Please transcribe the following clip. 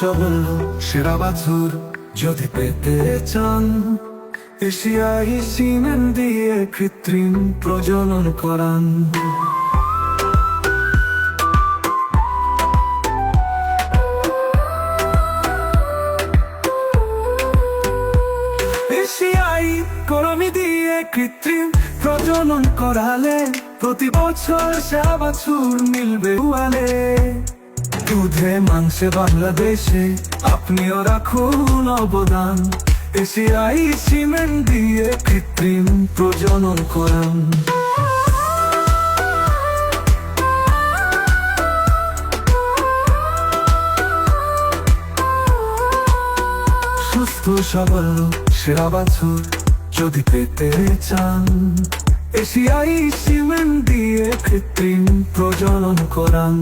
সবল, সেরা বাছুর যদি পেতে চান এশিয়াই সিমেন্ট দিয়ে কৃত্রিম প্রজনন করান। এশিয়াই দিয়ে কৃত্রিম প্রজনন করালে প্রতি বছর সেরা বাছুর মিলবে উয়ালে। দুধে, মাংসে বাংলাদেশে আপনিও রাখুন অবদান। এশিয়াই সিমেন্ট দিয়ে কৃত্রিম প্রজনন করান। সুস্থ, সবল, সেরা বাছুর যদি পেতে চান এশিয়াই সিমেন্ট দিয়ে কৃত্রিম প্রজনন করান।